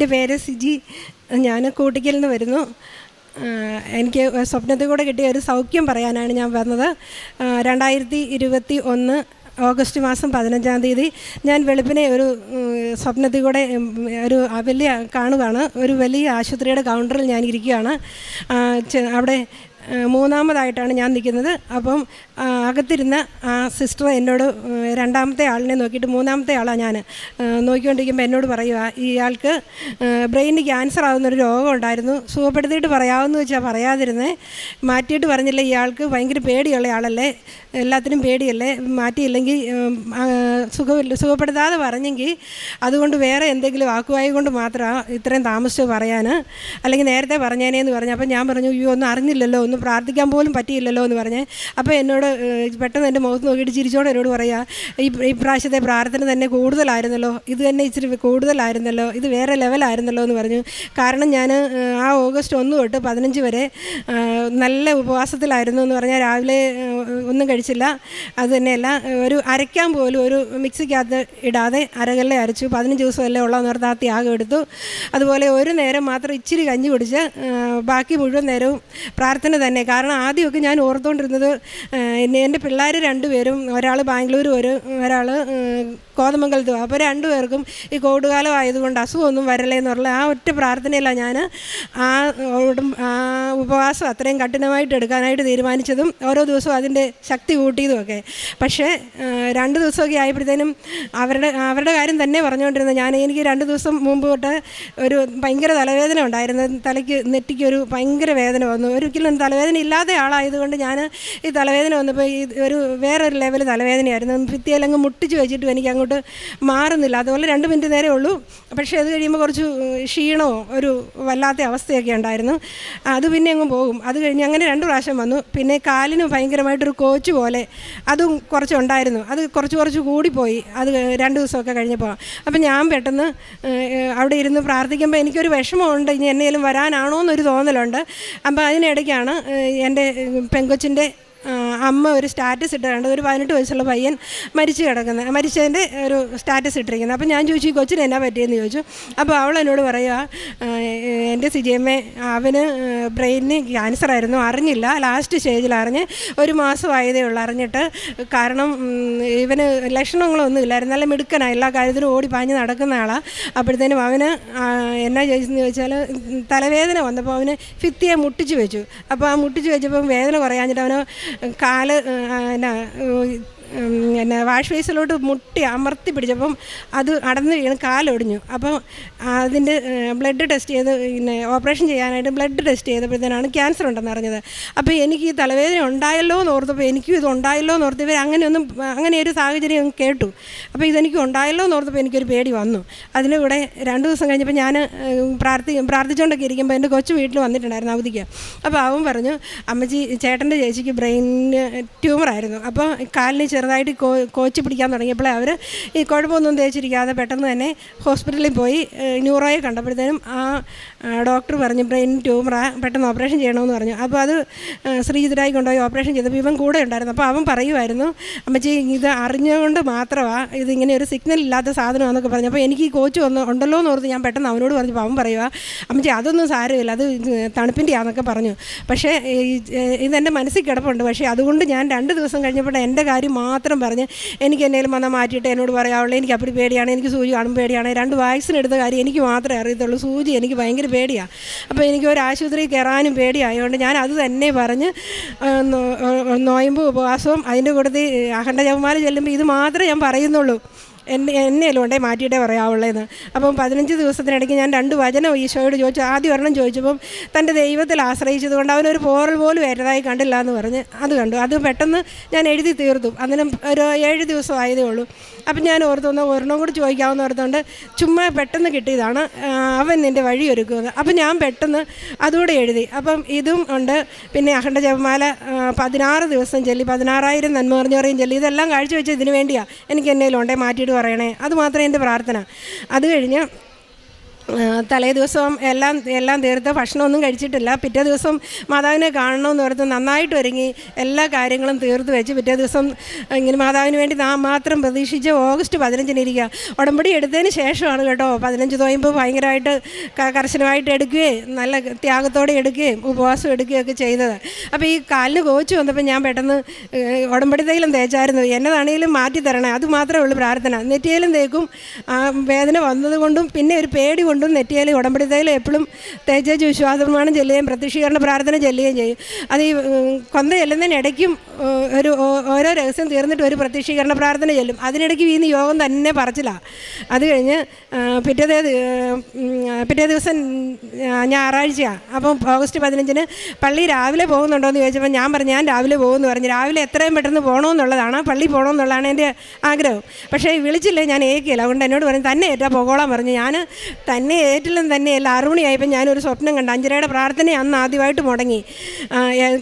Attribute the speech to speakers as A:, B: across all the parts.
A: എന്റെ പേര് സിജി. ഞാൻ കൂട്ടിക്കൽ നിന്ന് വരുന്നു. എനിക്ക് സ്വപ്നത്തിൽ കൂടെ കിട്ടിയ ഒരു സൗഖ്യം പറയാനാണ് ഞാൻ വന്നത്. രണ്ടായിരത്തി ഇരുപത്തി ഒന്ന് ഓഗസ്റ്റ് മാസം പതിനഞ്ചാം തീയതി ഞാൻ വെളുപ്പിനെ ഒരു സ്വപ്നത്തിൽ കൂടെ ഒരു വലിയ കാണുകയാണ്. ഒരു വലിയ ആശുപത്രിയുടെ കൗണ്ടറിൽ ഞാൻ ഇരിക്കുകയാണ്. അവിടെ മൂന്നാമതായിട്ടാണ് ഞാൻ നിൽക്കുന്നത്. അപ്പം അകത്തിരുന്ന ആ സിസ്റ്റർ എന്നോട് രണ്ടാമത്തെ ആളിനെ നോക്കിയിട്ട് മൂന്നാമത്തെ ആളാണ് ഞാൻ. നോക്കിക്കൊണ്ടിരിക്കുമ്പോൾ എന്നോട് പറയുക ഇയാൾക്ക് ബ്രെയിനിന് ക്യാൻസർ ആകുന്നൊരു രോഗം ഉണ്ടായിരുന്നു സുഖപ്പെടുത്തിയിട്ട് പറയാമെന്ന് വെച്ചാൽ പറയാതിരുന്നേ. മാറ്റിയിട്ട് പറഞ്ഞില്ല ഇയാൾക്ക് ഭയങ്കര പേടിയുള്ള ആളല്ലേ? എല്ലാത്തിനും പേടിയല്ലേ? മാറ്റിയില്ലെങ്കിൽ സുഖമില്ല സുഖപ്പെടുത്താതെ പറഞ്ഞെങ്കിൽ അതുകൊണ്ട് വേറെ എന്തെങ്കിലും ആക്കുവായി കൊണ്ട് മാത്രമാണ് ഇത്രയും താമസിച്ച് പറയാൻ അല്ലെങ്കിൽ നേരത്തെ പറഞ്ഞേനേന്ന് പറഞ്ഞു. അപ്പം ഞാൻ പറഞ്ഞു അയ്യോ ഒന്നും അറിഞ്ഞില്ലല്ലോ. ഒന്നും പ്രാർത്ഥിക്കാൻ പോലും പറ്റിയില്ലല്ലോ എന്ന് പറഞ്ഞ്. അപ്പോൾ എന്നോട് പെട്ടെന്ന് എന്റെ മുഖത്ത് നോക്കിയിട്ട് ചിരിച്ചോടെ എന്നോട് പറയാ ഈ ഈ പ്രാവശ്യത്തെ പ്രാർത്ഥന തന്നെ കൂടുതലായിരുന്നല്ലോ ഇത് തന്നെ ഇച്ചിരി കൂടുതലായിരുന്നല്ലോ ഇത് വേറെ ലെവലായിരുന്നല്ലോ എന്ന് പറഞ്ഞു. കാരണം ഞാൻ ആ ഓഗസ്റ്റ് ഒന്ന് തൊട്ട് പതിനഞ്ച് വരെ നല്ല ഉപവാസത്തിലായിരുന്നു എന്ന് പറഞ്ഞാൽ രാവിലെ ഒന്നും കഴിച്ചില്ല. അത് തന്നെയല്ല ഒരു അരയ്ക്കാൻ പോലും ഒരു മിക്സിക്കകത്ത് ഇടാതെ അരകല്ലെ അരച്ചു പതിനഞ്ച് ദിവസമല്ലേ ഉള്ളതെന്ന് പറഞ്ഞാൽ ആ ത്യാഗം എടുത്തു. അതുപോലെ ഒരു നേരം മാത്രം ഇച്ചിരി കഞ്ഞി കുടിച്ച് ബാക്കി മുഴുവൻ നേരവും പ്രാർത്ഥന തന്നെ. കാരണം ആദ്യമൊക്കെ ഞാൻ ഓർത്തുകൊണ്ടിരുന്നത് എന്റെ പിള്ളേർ രണ്ടുപേരും ഒരാൾ ബാംഗ്ലൂർ ഒരു ഒരാൾ കോതമംഗലത്തും അപ്പോൾ രണ്ടുപേർക്കും ഈ കോവിഡ് കാലം ആയതുകൊണ്ട് അസുഖമൊന്നും വരല്ലേ എന്നുള്ള ആ ഒറ്റ പ്രാർത്ഥനയിലാണ് ഞാൻ ആ ആ ഉപവാസം അത്രയും കഠിനമായിട്ട് എടുക്കാനായിട്ട് തീരുമാനിച്ചതും ഓരോ ദിവസവും അതിന്റെ ശക്തി കൂട്ടിയതുമൊക്കെ. പക്ഷേ രണ്ട് ദിവസമൊക്കെ ആയപ്പോഴത്തേനും അവരുടെ അവരുടെ കാര്യം തന്നെ പറഞ്ഞുകൊണ്ടിരുന്നത് ഞാൻ എനിക്ക് രണ്ട് ദിവസം മുമ്പ് തൊട്ട് ഒരു ഭയങ്കര തലവേദന ഉണ്ടായിരുന്നു. തലയ്ക്ക് നെറ്റിക്ക് ഒരു ഭയങ്കര വേദന വന്നു. ഒരിക്കലും തലവേദന ഇല്ലാത്ത ആളായതുകൊണ്ട് ഞാൻ ഈ തലവേദന വന്നപ്പോൾ ഈ ഒരു വേറൊരു ലെവൽ തലവേദനയായിരുന്നു. ഭിത്തിയിലങ്ങ് മുട്ടിച്ച് വെച്ചിട്ടും എനിക്ക് അങ്ങോട്ട് മാറുന്നില്ല. അതുപോലെ രണ്ട് മിനിറ്റ് നേരേ ഉള്ളൂ. പക്ഷേ അത് കഴിയുമ്പോൾ കുറച്ച് ക്ഷീണവും ഒരു വല്ലാത്ത അവസ്ഥയൊക്കെ ഉണ്ടായിരുന്നു. അത് പിന്നെ അങ്ങ് പോകും. അത് കഴിഞ്ഞ് അങ്ങനെ രണ്ട് പ്രാവശ്യം വന്നു. പിന്നെ കാലിന് ഭയങ്കരമായിട്ടൊരു കോച്ച് പോലെ അതും കുറച്ചുണ്ടായിരുന്നു അത് കുറച്ച് കുറച്ച് കൂടിപ്പോയി. അത് രണ്ട് ദിവസമൊക്കെ കഴിഞ്ഞപ്പോൾ. അപ്പം ഞാൻ പെട്ടെന്ന് അവിടെ ഇരുന്ന് പ്രാർത്ഥിക്കുമ്പോൾ എനിക്കൊരു വിഷമമുണ്ട്. ഇനി എന്നേലും വരാനാണോ എന്നൊരു തോന്നലുണ്ട്. അപ്പോൾ അതിനിടയ്ക്കാണ് എന്റെ പെങ്കൊച്ചിന്റെ അമ്മ ഒരു സ്റ്റാറ്റസ് ഇട്ടിട്ടുണ്ട്. ഒരു പതിനെട്ട് വയസ്സുള്ള പയ്യൻ മരിച്ചു കിടക്കുന്നത് മരിച്ചതിന്റെ ഒരു സ്റ്റാറ്റസ് ഇട്ടിരിക്കുന്നത് അപ്പോൾ ഞാൻ ചോദിച്ചു ഈ കൊച്ചിന് എന്നാ പറ്റിയെന്ന് ചോദിച്ചു. അപ്പോൾ അവൾ എന്നോട് പറയുക എന്റെ സിജിയമ്മേ അവന് ബ്രെയിനിന് ക്യാൻസർ ആയിരുന്നു. അറിഞ്ഞില്ല. ലാസ്റ്റ് സ്റ്റേജിൽ അറിഞ്ഞ് ഒരു മാസമായതേ ഉള്ളൂ. അറിഞ്ഞിട്ട് കാരണം ഇവന് ലക്ഷണങ്ങളൊന്നും ഇല്ലായിരുന്നു. നല്ല മിടുക്കനാണ് എല്ലാ കാര്യത്തിലും ഓടി പാഞ്ഞ് നടക്കുന്ന ആളാണ് അപ്പോഴത്തേനും അവന് എന്നാ ചോദിച്ചെന്ന് ചോദിച്ചാൽ തലവേദന വന്നപ്പോൾ അവന് ഫിത്തിയെ മുട്ടിച്ച് വെച്ചു. അപ്പോൾ ആ മുട്ടിച്ച് വെച്ചപ്പം വേദന കുറയാഞ്ഞിട്ട് അവന് കാൽ എന്നാ പിന്നെ വാഷ് ബേസിലോട്ട് മുട്ടി അമർത്തി പിടിച്ചപ്പം അത് അടന്ന് വീണ് കാലൊടിഞ്ഞു. അപ്പം അതിന്റെ ബ്ലഡ് ടെസ്റ്റ് ചെയ്ത് പിന്നെ ഓപ്പറേഷൻ ചെയ്യാനായിട്ട് ബ്ലഡ് ടെസ്റ്റ് ചെയ്തപ്പോഴത്തേനാണ് ക്യാൻസർ ഉണ്ടെന്ന് അറിഞ്ഞത്. അപ്പോൾ എനിക്ക് ഈ തലവേദന ഉണ്ടായല്ലോ എന്ന് ഓർത്തപ്പോൾ എനിക്കും ഇത് ഉണ്ടായല്ലോ എന്ന് ഓർത്ത് ഇവർ അങ്ങനെയൊന്നും അങ്ങനെ ഒരു സാഹചര്യം കേട്ടു. അപ്പോൾ ഇതെനിക്ക് ഉണ്ടായല്ലോ എന്ന് ഓർത്തപ്പോൾ എനിക്കൊരു പേടി വന്നു. അതിന്റെ കൂടെ രണ്ട് ദിവസം കഴിഞ്ഞപ്പോൾ ഞാൻ പ്രാർത്ഥി പ്രാർത്ഥിച്ചുകൊണ്ടൊക്കെ ഇരിക്കുമ്പോൾ എന്റെ കൊച്ചു വീട്ടിൽ വന്നിട്ടുണ്ടായിരുന്നു അവധിക്ക്. അപ്പോൾ അവൻ പറഞ്ഞു അമ്മച്ചി ചേട്ടന്റെ ചേച്ചിക്ക് ബ്രെയിനിന് ട്യൂമറായിരുന്നു. അപ്പോൾ കാലിന് ചെറുതായിട്ട് കോച്ച് പിടിക്കാൻ തുടങ്ങിയപ്പോൾ അവർ ഈ കുഴപ്പമൊന്നും തേച്ചിരിക്കാതെ പെട്ടെന്ന് തന്നെ ഹോസ്പിറ്റലിൽ പോയി ന്യൂറോയെ കണ്ടപ്പോഴത്തേനും ആ ഡോക്ടർ പറഞ്ഞു ബ്രെയിൻ ട്യൂമറാ പെട്ടെന്ന് ഓപ്പറേഷൻ ചെയ്യണമെന്ന് പറഞ്ഞു. അപ്പോൾ അത് ശ്രീജിതരായി കൊണ്ടുപോയി ഓപ്പറേഷൻ ചെയ്തപ്പോൾ ഇവൻ കൂടെ ഉണ്ടായിരുന്നു. അപ്പോൾ അവൻ പറയുമായിരുന്നു അമ്മച്ചി ഇത് അറിഞ്ഞുകൊണ്ട് മാത്രമാണ് ഇതിങ്ങനെ ഒരു സിഗ്നൽ ഇല്ലാത്ത സാധനമാണെന്നൊക്കെ പറഞ്ഞു. അപ്പോൾ എനിക്ക് ഈ കോച്ച് വന്ന് ഉണ്ടല്ലോ എന്ന് ഓർത്ത് ഞാൻ പെട്ടെന്ന് അവനോട് പറഞ്ഞപ്പോൾ അവൻ പറയുക അമ്മച്ചി അതൊന്നും സാരമില്ല അത് തണുപ്പിന്റെ ആണെന്നൊക്കെ പറഞ്ഞു. പക്ഷേ ഇതെന്റെ മനസ്സിൽ കിടപ്പുണ്ട്. പക്ഷേ അതുകൊണ്ട് ഞാൻ രണ്ട് ദിവസം കഴിഞ്ഞപ്പോൾ എന്റെ കാര്യം മാത്രം പറഞ്ഞ് എനിക്ക് എന്തെങ്കിലും വന്നാൽ മാറ്റിയിട്ട് എന്നോട് പറയാവുള്ളൂ എനിക്ക് അപ്പടി പേടിയാണ് എനിക്ക് സൂചി കാണും പേടിയാണ്. രണ്ട് വാക്സിൻ എടുത്ത കാര്യം എനിക്ക് മാത്രമേ അറിയത്തുള്ളൂ. സൂചി എനിക്ക് ഭയങ്കര പേടിയാണ് അപ്പോൾ എനിക്ക് ഒരു ആശുപത്രി കയറാനും പേടിയായതുകൊണ്ട് ഞാൻ അത് തന്നെ പറഞ്ഞ് നോയമ്പ് ഉപവാസവും അതിന്റെ കൂട്ടത്തിൽ അഖണ്ഡ ജപമാല ചെല്ലുമ്പോൾ ഇത് മാത്രമേ ഞാൻ പറയുന്നുള്ളൂ. എന്നെ എന്നെയല്ലോ കൊണ്ടേ മാറ്റിയിട്ടേ പറയാവുള്ളതെന്ന് അപ്പം പതിനഞ്ച് ദിവസത്തിനിടയ്ക്ക് ഞാൻ രണ്ട് വചനം ഈശോയോട് ചോദിച്ചു. ആദ്യം ഒരെണ്ണം ചോദിച്ചപ്പം തന്റെ ദൈവത്തിൽ ആശ്രയിച്ചത് കൊണ്ട് അവനൊരു പോറൽ പോലും ഏറ്റതായി കണ്ടില്ല എന്ന് പറഞ്ഞ് അത് കണ്ടു. അത് പെട്ടെന്ന് ഞാൻ എഴുതി തീർത്തു. അന്നേരം ഒരു ഏഴ് ദിവസം ആയതേ ഉള്ളൂ. അപ്പം ഞാൻ ഓർത്തൊന്ന് ഒരെണ്ണം കൂടി ചോദിക്കാമെന്ന് ഓർത്തുകൊണ്ട് ചുമ്മാ പെട്ടെന്ന് കിട്ടിയതാണ് അവൻ നിന്റെ വഴി ഒരുക്കുന്നത് അപ്പം ഞാൻ പെട്ടെന്ന് അതുകൂടെ എഴുതി. അപ്പം ഇതും ഉണ്ട്. പിന്നെ അഖണ്ഡ ജപമാല പതിനാറ് ദിവസം ചൊല്ലി പതിനാറായിരം നന്മ പറഞ്ഞു പറയും ചൊല്ലി. ഇതെല്ലാം കാഴ്ചവെച്ച് ഇതിന് വേണ്ടിയാണ് എനിക്ക് എന്നേലും ഉണ്ടേ മാറ്റിയിട്ട് പറയണേ. അത് മാത്രമേ എന്റെ പ്രാർത്ഥന. അത് കഴിഞ്ഞ് തലേ ദിവസം എല്ലാം എല്ലാം തീർത്ത് ഭക്ഷണമൊന്നും കഴിച്ചിട്ടില്ല. പിറ്റേ ദിവസം മാതാവിനെ കാണണമെന്ന് ഓർത്ത് നന്നായിട്ട് ഒരുങ്ങി എല്ലാ കാര്യങ്ങളും തീർത്ത് വെച്ച് പിറ്റേ ദിവസം ഇങ്ങനെ മാതാവിന് വേണ്ടി നാം മാത്രം പ്രതീക്ഷിച്ച് ഓഗസ്റ്റ് പതിനഞ്ചിന് ഇരിക്കുക. ഉടമ്പടി എടുത്തതിന് ശേഷമാണ് കേട്ടോ പതിനഞ്ച് തോയുമ്പോൾ ഭയങ്കരമായിട്ട് കർശനമായിട്ട് എടുക്കുകയും നല്ല ത്യാഗത്തോടെ എടുക്കുകയും ഉപവാസം എടുക്കുകയും ഒക്കെ ചെയ്തത്. അപ്പോൾ ഈ കാലിന് കോച്ച് വന്നപ്പോൾ ഞാൻ പെട്ടെന്ന് ഉടമ്പടി തൈലം തേച്ചായിരുന്നു. എന്നതാണെങ്കിലും മാറ്റി തരണേ അത് മാത്രമേ ഉള്ളൂ പ്രാർത്ഥന. നെറ്റിയിലും തേക്കും. വേദന വന്നതുകൊണ്ടും പിന്നെ ഒരു പേടി കൊണ്ടും നെറ്റിയിൽ ഉടമ്പടി തൈലം എപ്പോഴും തേച്ചേച്ച് വിശ്വാസപ്രമാണം ചെല്ലുകയും പ്രത്യക്ഷീകരണ പ്രാർത്ഥന ചെല്ലുകയും ചെയ്യും. അത് ഈ കൊന്ത ചെല്ലുന്നതിനിടയ്ക്കും ഒരു ഓരോ രഹസ്യം തീർന്നിട്ട് ഒരു പ്രത്യക്ഷീകരണ പ്രാർത്ഥന ചെല്ലും. അതിനിടയ്ക്ക് വീന്ന് യോഗം തന്നെ പറച്ചിലാണ് അത് കഴിഞ്ഞ് പിറ്റേ പിറ്റേ ദിവസം ഞായറാഴ്ചയാണ് അപ്പം ഓഗസ്റ്റ് പതിനഞ്ചിന് പള്ളി രാവിലെ പോകുന്നുണ്ടോ എന്ന് ചോദിച്ചപ്പോൾ ഞാൻ പറഞ്ഞു ഞാൻ രാവിലെ പോകുമെന്ന് പറഞ്ഞു. രാവിലെ എത്രയും പെട്ടെന്ന് പോകണമെന്നുള്ളതാണ് പള്ളി പോകണമെന്നുള്ളതാണ് എന്റെ ആഗ്രഹം. പക്ഷേ വിളിച്ചില്ലേ? ഞാൻ ഏക്കില്ല അതുകൊണ്ട് എന്നോട് പറഞ്ഞു തന്നെ ഏറ്റാ പോകോളാൻ പറഞ്ഞു. ഞാൻ തന്നെ ഏറ്റില്ലെന്ന് തന്നെയല്ല ആറുമണിയായപ്പോൾ ഞാനൊരു സ്വപ്നം കണ്ട അഞ്ചരയുടെ പ്രാർത്ഥന അന്ന് ആദ്യമായിട്ട് മുടങ്ങി.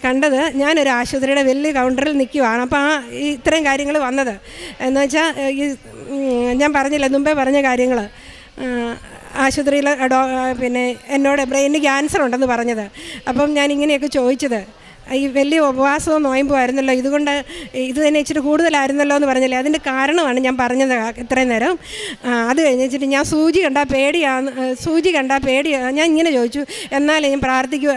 A: കണ്ടത് ഞാനൊരു ആശുപത്രിയുടെ വലിയ കൗണ്ടറിൽ നിൽക്കുവാണ്. അപ്പോൾ ആ ഇത്രയും കാര്യങ്ങൾ വന്നത്. എന്ന് വെച്ചാൽ ഈ ഞാൻ പറഞ്ഞില്ല മുമ്പേ പറഞ്ഞ കാര്യങ്ങൾ ആശുപത്രിയിൽ ഡോ പിന്നെ എന്നോട് ബ്രെയിനിന് ക്യാൻസർ ഉണ്ടെന്ന് പറഞ്ഞത്. അപ്പം ഞാൻ ഇങ്ങനെയൊക്കെ ചോദിച്ചത്. ഈ വലിയ ഉപവാസവും നോയമ്പും ആയിരുന്നല്ലോ. ഇതുകൊണ്ട് ഇത് തന്നെ ഇച്ചിരി കൂടുതലായിരുന്നല്ലോ എന്ന് പറഞ്ഞില്ലേ? അതിന്റെ കാരണമാണ് ഞാൻ പറഞ്ഞത് ഇത്രയും നേരം. അത് കഴിഞ്ഞിട്ട് ഞാൻ സൂചി കണ്ടാൽ പേടിയാണ് സൂചി കണ്ടാൽ പേടിയാണ് ഞാൻ ഇങ്ങനെ ചോദിച്ചു എന്നാലേ ഞാൻ പ്രാർത്ഥിക്കുക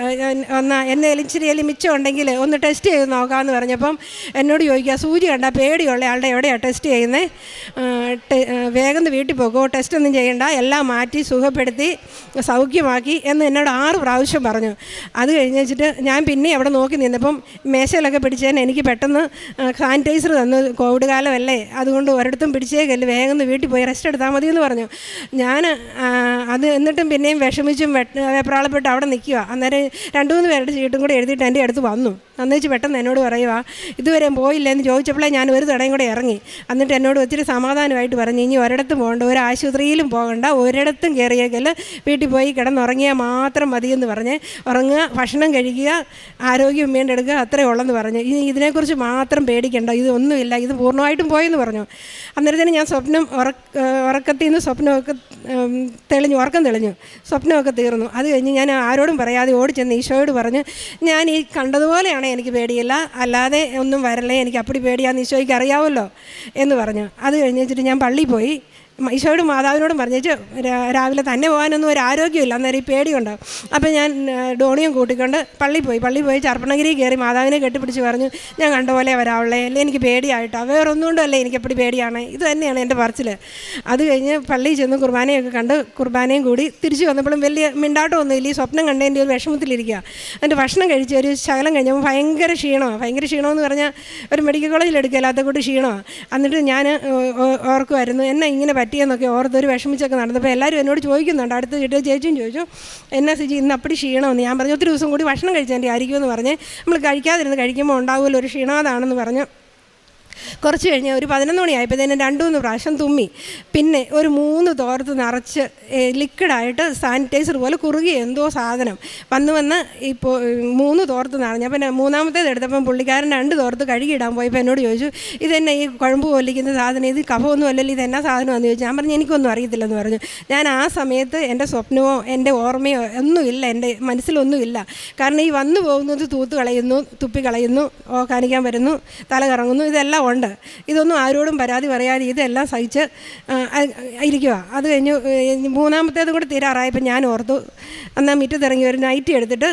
A: ഒന്ന് എന്നെ ഇച്ചിരി മിച്ചം ഉണ്ടെങ്കിൽ ഒന്ന് ടെസ്റ്റ് ചെയ്ത് നോക്കാമെന്ന് പറഞ്ഞപ്പം എന്നോട് ചോദിക്കുക സൂചി കണ്ടാൽ പേടിയുള്ള ആളുടെ എവിടെയാണ് ടെസ്റ്റ് ചെയ്യുന്നത് വേഗം വീട്ടിൽ പോകുമോ ടെസ്റ്റ് ഒന്നും ചെയ്യണ്ട എല്ലാം മാറ്റി സുഖപ്പെടുത്തി സൗഖ്യമാക്കി എന്ന് എന്നോട് ആറ് പ്രാവശ്യം പറഞ്ഞു. അത് കഴിഞ്ഞ് വെച്ചിട്ട് ഞാൻ പിന്നെ അവിടെ നോക്കി നിന്നപ്പം മേശയിലൊക്കെ പിടിച്ചതിന് എനിക്ക് പെട്ടെന്ന് സാനിറ്റൈസർ തന്നു. കോവിഡ് കാലമല്ലേ അതുകൊണ്ട് ഒരിടത്തും പിടിച്ചേക്കല്ല വേഗം വീട്ടിൽ പോയി റെസ്റ്റ് എടുത്താൽ മതി എന്ന് പറഞ്ഞു ഞാൻ അത് എന്നിട്ടും പിന്നെയും വിഷമിച്ചും വെപ്രാളപ്പെട്ട് അവിടെ നിൽക്കുക അന്നേരം രണ്ട് മൂന്ന് പേരുടെ ചീട്ടും കൂടെ എഴുതിയിട്ട് എന്റെ അടുത്ത് വന്നു. അന്നേച്ച് പെട്ടെന്ന് എന്നോട് പറയുക ഇതുവരെ പോയില്ല എന്ന് ചോദിച്ചപ്പോഴേ ഞാൻ ഒരു തടയും കൂടെ ഇറങ്ങി. എന്നിട്ട് എന്നോട് ഒത്തിരി സമാധാനമായിട്ട് പറഞ്ഞു ഇനി ഒരിടത്തും പോകണ്ട. ഒരു ആശുപത്രിയിലും പോകണ്ട. ഒരിടത്തും കയറിയേക്കൽ വീട്ടിൽ പോയി കിടന്നുറങ്ങിയാൽ മാത്രം മതിയെന്ന് പറഞ്ഞ് ഉറങ്ങുക ഭക്ഷണം കഴിക്കുക ആരോഗ്യം വീണ്ടെടുക്കുക അത്രയേ ഉള്ളെന്ന് പറഞ്ഞു. ഇനി ഇതിനെക്കുറിച്ച് മാത്രം പേടിക്കേണ്ട. ഇതൊന്നുമില്ല ഇത് പൂർണമായിട്ടും പോയെന്ന് പറഞ്ഞു. അന്നേരത്തിന് ഞാൻ സ്വപ്നം ഉറക്ക ഉറക്കത്തിൽ നിന്ന് സ്വപ്നമൊക്കെ തെളിഞ്ഞു ഉറക്കം തെളിഞ്ഞു. സ്വപ്നമൊക്കെ തീർന്നു. അത് കഴിഞ്ഞ് ഞാൻ ആരോടും പറയാതെ ഓടി ചെന്ന് ഈശോയോട് പറഞ്ഞു ഞാൻ ഈ കണ്ടതുപോലെയാണ് എനിക്ക് പേടിയില്ല. അല്ലാതെ ഒന്നും വരല്ലേ. എനിക്ക് അപ്പടി പേടിയാന്ന് ഈശോയ്ക്ക് അറിയാമല്ലോ എന്ന് പറഞ്ഞു. അത് കഴിഞ്ഞ് വെച്ചിട്ട് ഞാൻ പള്ളിയിൽ പോയി. ഈശോയോടും മാതാവിനോടും പറഞ്ഞേച്ച് രാവിലെ തന്നെ പോകാനൊന്നും ഒരു ആരോഗ്യമില്ല അന്നേരം ഈ പേടിയുണ്ട്. അപ്പോൾ ഞാൻ ഡോണിയും കൂട്ടിക്കൊണ്ട് പള്ളി പോയി. പള്ളി പോയി ചർപ്പണഗിരി കയറി മാതാവിനെ കെട്ടിപ്പിടിച്ച് പറഞ്ഞു ഞാൻ കണ്ട പോലെ വരാവുള്ളേ അല്ലേ എനിക്ക് പേടിയായിട്ടോ. വേറെ കൊണ്ടല്ലേ എനിക്ക് എപ്പോഴും പേടിയാണ്. ഇത് തന്നെയാണ് എന്റെ പറച്ചിൽ അത് കഴിഞ്ഞ് പള്ളിയിൽ ചെന്ന് കുർബാനയൊക്കെ കണ്ട് കുർബാനയും കൂടി തിരിച്ചു വന്നപ്പോഴും വലിയ മിണ്ടാട്ടമൊന്നും ഇല്ല ഈ സ്വപ്നം കണ്ടതിന്റെ ഒരു വിഷമത്തിലിരിക്കുക. എന്നിട്ട് ഭക്ഷണം കഴിച്ച് ഒരു ശകലം കഴിഞ്ഞപ്പോൾ ഭയങ്കര ക്ഷീണമാണ് ഭയങ്കര ക്ഷീണമെന്ന് പറഞ്ഞാൽ ഒരു മെഡിക്കൽ കോളേജിൽ എടുക്കുക അല്ലാത്ത കൂടി ക്ഷീണമാണ് എന്നിട്ട് ഞാൻ ഓർക്കുമായിരുന്നു എന്നെ ഇങ്ങനെ പറ്റിയെന്നൊക്കെ ഓർത്ത് ഒരു വിഷമിച്ചൊക്കെ നടന്നപ്പോൾ എല്ലാവരും എന്നോട് ചോദിക്കുന്നുണ്ട്. അടുത്ത് കിട്ടിയ ചേച്ചിയും ചോദിച്ചു എന്നാ സിജി ഇന്ന് അപ്പടി ക്ഷീണമെന്ന്? ഞാൻ പറഞ്ഞു ഒത്തിരി ദിവസം കൂടി ഭക്ഷണം കഴിച്ചതിന്റെ ആയിരിക്കുമെന്ന് പറഞ്ഞ് നമ്മൾ കഴിക്കാതിരുന്ന് കഴിക്കുമ്പോൾ ഉണ്ടാവുമല്ലോ ഒരു ക്ഷീണാതാണെന്ന് പറഞ്ഞു. കുറച്ച് കഴിഞ്ഞ് ഒരു പതിനൊന്ന് മണിയായപ്പോഴത്തേനും രണ്ടു മൂന്ന് പ്രാവശ്യം തുമ്മി. പിന്നെ ഒരു മൂന്ന് തോർത്ത് നിറച്ച് ലിക്വിഡായിട്ട് സാനിറ്റൈസർ പോലെ കുറുകിയ എന്തോ സാധനം. വന്ന് വന്ന് ഇപ്പോൾ മൂന്ന് തോർത്ത് നിറഞ്ഞ. പിന്നെ മൂന്നാമത്തേത് എടുത്തപ്പം പുള്ളിക്കാരൻ രണ്ട് തോർത്ത് കഴുകിയിടാൻ പോയപ്പോൾ എന്നോട് ചോദിച്ചു ഇതെന്നെ ഈ കുഴമ്പ് പോലിക്കുന്ന സാധനം? ഇത് കഫമൊന്നും അല്ലല്ലോ എന്നാ സാധനമാണെന്ന് ചോദിച്ചു. ഞാൻ പറഞ്ഞു എനിക്കൊന്നും അറിയത്തില്ലെന്ന് പറഞ്ഞു. ഞാൻ ആ സമയത്ത് എന്റെ സ്വപ്നമോ എന്റെ ഓർമ്മയോ ഒന്നുമില്ല എന്റെ മനസ്സിലൊന്നുമില്ല കാരണം ഈ വന്നു പോകുന്നത് തൂത്ത് കളയുന്നു തുപ്പി കളയുന്നു ഓ കാണിക്കാൻ വരുന്നു തല കറങ്ങുന്നു ഇതെല്ലാം ഉണ്ട്. ഇതൊന്നും ആരോടും പരാതി പറയാതെ ഇതെല്ലാം സഹിച്ച് ഇരിക്കുക അത് കഴിഞ്ഞ് മൂന്നാമത്തേത് കൂടെ തീരാറായപ്പോൾ ഞാൻ ഓർത്തു എന്നാൽ മിറ്റത്തിറങ്ങി ഒരു നൈറ്റി എടുത്തിട്ട്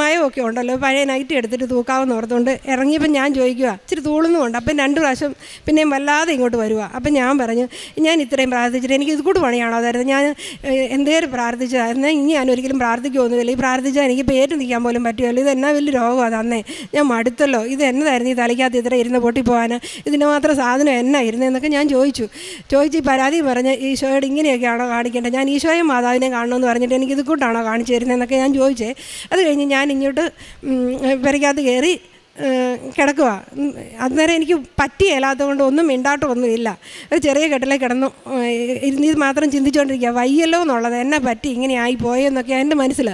A: മയമൊക്കെ ഉണ്ടല്ലോ പഴയ നൈറ്റി എടുത്തിട്ട് തൂക്കാവെന്ന് ഓർത്തുകൊണ്ട് ഇറങ്ങിയപ്പോൾ ഞാൻ ചോദിക്കുക ഇച്ചിരി തൂളുന്നുമുണ്ട് അപ്പം രണ്ട് പ്രാവശ്യം പിന്നെയും വല്ലാതെ ഇങ്ങോട്ട് വരിക അപ്പം ഞാൻ പറഞ്ഞു ഞാൻ ഇത്രയും പ്രാർത്ഥിച്ചിട്ട് എനിക്ക് ഇത് കൂടെ പണിയാണോ അതായിരുന്നു ഞാൻ എന്തേലും പ്രാർത്ഥിച്ചതായിരുന്നു ഇനി ഞാൻ ഒരിക്കലും പ്രാർത്ഥിക്കുമൊന്നുമില്ല ഈ പ്രാർത്ഥിച്ചാൽ എനിക്ക് പേര് നിൽക്കാൻ പോലും പറ്റുമല്ലോ ഇത് എന്നാ വലിയ രോഗമാണ് അന്നേ ഞാൻ മടുത്തല്ലോ. ഇത് എന്നതായിരുന്നു ഈ തലയ്ക്കകത്ത് ഇത്ര ഇരുന്ന് പൊട്ടിപ്പോകാൻ? ഇതിന് മാത്രം സാധനം എന്നാ ഇരുന്നതെന്നൊക്കെ ഞാൻ ചോദിച്ചു. ചോദിച്ച് ഈ പരാതി പറഞ്ഞ് ഈശോയോട് ഇങ്ങനെയൊക്കെയാണോ കാണിക്കേണ്ടത്? ഞാൻ ഈശോയും മാതാവിനെ കാണണമെന്ന് പറഞ്ഞിട്ട് എനിക്ക് ഇത് കാണിച്ചു തരുന്നതെന്നൊക്കെ ഞാൻ ചോദിച്ചേ. അത് കഴിഞ്ഞ് ഞാൻ ഇങ്ങോട്ട് പെരയ്ക്കകത്ത് കയറി കിടക്കുക അന്നേരം എനിക്ക് പറ്റിയല്ലാത്തതുകൊണ്ട് ഒന്നും മിണ്ടാട്ടമൊന്നുമില്ല ഒരു ചെറിയ കെട്ടിലേ കിടന്നു. ഇരുന്ന് ഇത് മാത്രം ചിന്തിച്ചുകൊണ്ടിരിക്കുക വയ്യല്ലോ എന്നുള്ളത്. എന്നെ പറ്റി ഇങ്ങനെ ആയി പോയെന്നൊക്കെ എന്റെ മനസ്സിൽ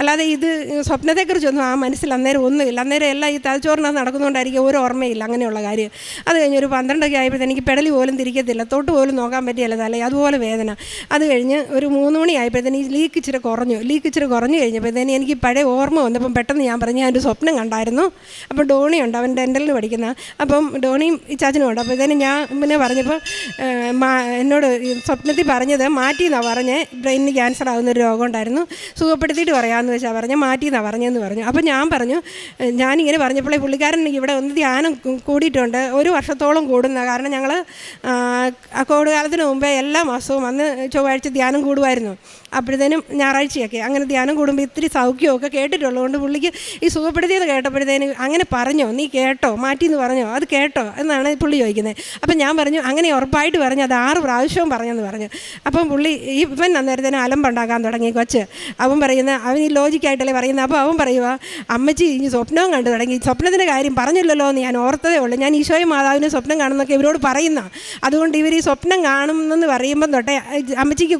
A: അല്ലാതെ ഇത് സ്വപ്നത്തെക്കുറിച്ചൊന്നും ആ മനസ്സിൽ അന്നേരം ഒന്നുമില്ല. അന്നേരം എല്ലാം ഈ തലച്ചോറിനകത്ത് നടക്കുന്നതുകൊണ്ടായിരിക്കും ഒരു ഓർമ്മയില്ല അങ്ങനെയുള്ള കാര്യം. അത് കഴിഞ്ഞ് ഒരു പന്ത്രണ്ടൊക്കെ ആയപ്പോൾ എനിക്ക് പെടലി പോലും തിരിക്കത്തില്ല. തൊട്ട് പോലും നോക്കാൻ പറ്റിയല്ല തല. അതുപോലെ വേദന. അത് കഴിഞ്ഞ് ഒരു മൂന്ന് മണി ആയപ്പോഴത്തേന് ഈ ലീക്ക് ഇച്ചിരി കുറഞ്ഞു. ലീക്ക് ഇച്ചിരി കുറഞ്ഞു കഴിഞ്ഞപ്പോഴത്തേന് എനിക്ക് പഴയ ഓർമ്മ വന്നപ്പം പെട്ടെന്ന് ഞാൻ പറഞ്ഞു ഞാൻ ഒരു സ്വപ്നം കണ്ടായിരുന്നു. അപ്പോൾ ഡോണിയുണ്ട് അവൻ ഡെന്റലിന് പഠിക്കുന്ന. അപ്പം ഡോണിയും ചാച്ചനും ഉണ്ട്. ഇതന്നെ ഞാൻ പിന്നെ പറഞ്ഞപ്പോൾ എന്നോട് സ്വപ്നത്തിൽ പറഞ്ഞത് മാറ്റി എന്നാണ് പറഞ്ഞ് ബ്രെയിനിന് ക്യാൻസർ ആകുന്ന ഒരു രോഗം ഉണ്ടായിരുന്നു സുഖപ്പെടുത്തിയിട്ട് പറയാമെന്ന് വെച്ചാൽ പറഞ്ഞാൽ മാറ്റി എന്നാണ് പറഞ്ഞതെന്ന് പറഞ്ഞു. അപ്പോൾ ഞാൻ പറഞ്ഞു ഞാനിങ്ങനെ പറഞ്ഞപ്പോഴേ പുള്ളിക്കാരൻ ഇവിടെ ഒന്ന് ധ്യാനം കൂടിയിട്ടുണ്ട്. ഒരു വർഷത്തോളം കൂടുന്ന കാരണം ഞങ്ങൾ കോവിഡ് കാലത്തിന് മുമ്പേ എല്ലാ മാസവും അന്ന് ചൊവ്വാഴ്ച ധ്യാനം കൂടുമായിരുന്നു. അപ്പോഴത്തേനും ഞായറാഴ്ചയൊക്കെ. അങ്ങനെ ധ്യാനം കൂടുമ്പോൾ ഇത്തിരി സൗഖ്യമൊക്കെ കേട്ടിട്ടുള്ളതുകൊണ്ട് പുള്ളിക്ക് ഈ സുഖപ്പെടുത്തിയത് കേട്ടപ്പോഴത്തേനും അങ്ങനെ പറഞ്ഞോ നീ കേട്ടോ മാറ്റി എന്ന് പറഞ്ഞോ അത് കേട്ടോ എന്നാണ് പുള്ളി ചോദിക്കുന്നത് അപ്പം ഞാൻ പറഞ്ഞു അങ്ങനെ ഉറപ്പായിട്ട് പറഞ്ഞു അത് ആറ് പ്രാവശ്യവും പറഞ്ഞെന്ന് പറഞ്ഞു. അപ്പം പുള്ളി ഈ ഇവൻ അന്നേരത്തേനും അലമ്പുണ്ടാക്കാൻ തുടങ്ങി കൊച്ച്. അവൻ പറയുന്ന അവൻ ഈ ലോജിക്കായിട്ടല്ലേ പറയുന്നത് അപ്പോൾ അവൻ പറയുക അമ്മച്ചി ഇനി സ്വപ്നവും കണ്ടു തുടങ്ങി. സ്വപ്നത്തിന്റെ കാര്യം പറഞ്ഞില്ലല്ലോ എന്ന് ഞാൻ ഓർത്തതേ ഉള്ളൂ. ഞാൻ ഈശോയും മാതാവിനെ സ്വപ്നം കാണുന്നൊക്കെ ഇവരോട് പറയുന്ന. അതുകൊണ്ട് ഇവർ ഈ സ്വപ്നം കാണുമെന്ന് പറയുമ്പം തൊട്ടേ അമ്മച്ചിക്ക്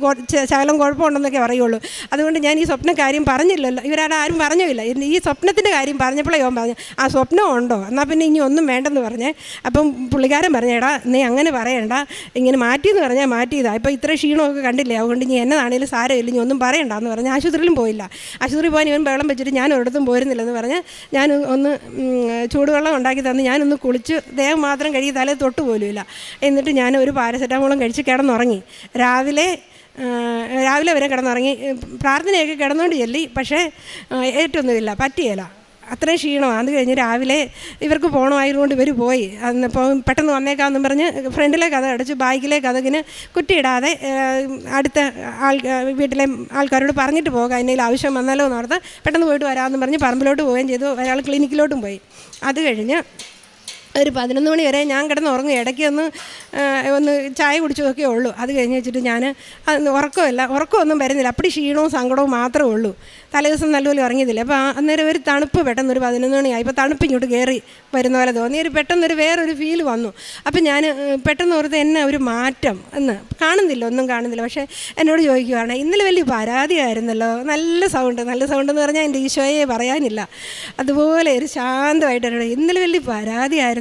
A: ശകലം കുഴപ്പമുണ്ടെന്നൊക്കെ പറയുള്ളൂ. അതുകൊണ്ട് ഞാൻ ഈ സ്വപ്ന കാര്യം പറഞ്ഞില്ലല്ലോ. ഇവരാരും പറഞ്ഞില്ല ഈ സ്വപ്നത്തിന്റെ കാര്യം പറഞ്ഞപ്പോഴേ അവൻ പറഞ്ഞു ആ സ്വപ്നം ഉണ്ടോ? എന്നാൽ പിന്നെ ഇനി ഒന്നും വേണ്ടെന്ന് പറഞ്ഞേ. അപ്പം പുള്ളിക്കാരൻ പറഞ്ഞേടാ നീ അങ്ങനെ പറയണ്ട. ഇങ്ങനെ മാറ്റിയെന്ന് പറഞ്ഞാൽ മാറ്റിയതാ. ഇപ്പോൾ ഇത്ര ക്ഷീണമൊക്കെ കണ്ടില്ലേ? അതുകൊണ്ട് ഇനി എന്നതാണേലും സാരമില്ല. ഇനി ഒന്നും പറയണ്ട എന്ന് പറഞ്ഞ് ആശുപത്രിയിലും പോയില്ല. ആശുപത്രി പോകാൻ ഇവൻ വെള്ളം വെച്ചിട്ട് ഞാൻ ഒരിടത്തും പോരുന്നില്ലെന്ന് പറഞ്ഞ് ഞാൻ ഒന്ന് ചൂടുവെള്ളം ഉണ്ടാക്കി തന്ന് ഞാനൊന്ന് കുളിച്ച് ദേഹം മാത്രം കഴുകി തലേ തൊട്ട് പോലുമില്ല എന്നിട്ട് ഞാൻ ഒരു പാരസെറ്റാമോളും കഴിച്ച് കിടന്നുറങ്ങി. രാവിലെ രാവിലെ വരെ കിടന്നുറങ്ങി. പ്രാർത്ഥനയൊക്കെ കിടന്നുകൊണ്ട് ചെല്ലി. പക്ഷേ ഏറ്റൊന്നുമില്ല പറ്റിയല്ല അത്രയും ക്ഷീണമാണ് അത് കഴിഞ്ഞ് രാവിലെ ഇവർക്ക് പോകണമായതുകൊണ്ട് ഇവർ പോയി. അന്നിപ്പോൾ പെട്ടെന്ന് വന്നേക്കാമെന്നും പറഞ്ഞ് ഫ്രണ്ടിലെ കഥ അടച്ച് ബാക്കിലെ കഥകിന് കുറ്റിയിടാതെ അടുത്ത ആൾ വീട്ടിലെ ആൾക്കാരോട് പറഞ്ഞിട്ട് പോകാം. എന്തെങ്കിലും ആവശ്യം വന്നാലോ എന്ന് ഓർത്ത് പെട്ടെന്ന് പോയിട്ട് വരാമെന്ന് പറഞ്ഞ് പറമ്പിലോട്ട് പോവുകയും ചെയ്തു. ഒരാൾ ക്ലിനിക്കിലോട്ടും പോയി. അത് കഴിഞ്ഞ് ഒരു പതിനൊന്ന് മണി വരെ ഞാൻ കിടന്ന് ഉറങ്ങും. ഇടയ്ക്ക് ഒന്ന് ഒന്ന് ചായ കുടിച്ചതൊക്കെ ഉള്ളൂ. അത് കഴിഞ്ഞ് വെച്ചിട്ട് ഞാൻ ഉറക്കമില്ല. ഉറക്കമൊന്നും വരുന്നില്ല. അപ്പടി ക്ഷീണവും സങ്കടവും മാത്രമേ ഉള്ളൂ. തലേദിവസം നല്ലപോലെ ഉറങ്ങിയതില്ല? അപ്പോൾ അന്നേരം ഒരു തണുപ്പ് പെട്ടെന്ന് ഒരു പതിനൊന്ന് മണിയായി. ഇപ്പോൾ തണുപ്പ് ഇങ്ങോട്ട് കയറി വരുന്ന പോലെ തോന്നി. ഒരു പെട്ടെന്നൊരു വേറൊരു ഫീൽ വന്നു. അപ്പം ഞാൻ പെട്ടെന്ന് ഓർത്ത് എന്നെ ഒരു മാറ്റം എന്ന് കാണുന്നില്ല. ഒന്നും കാണുന്നില്ല. പക്ഷേ എന്നോട് ചോദിക്കുവാണ് ഇന്നലെ വലിയ പരാതിയായിരുന്നല്ലോ? നല്ല സൗണ്ട് നല്ല സൗണ്ട് എന്ന് പറഞ്ഞാൽ എന്റെ ഈശോയെ പറയാനില്ല. അതുപോലെ ഒരു ശാന്തമായിട്ട് എന്നോട് ഇന്നലെ വലിയ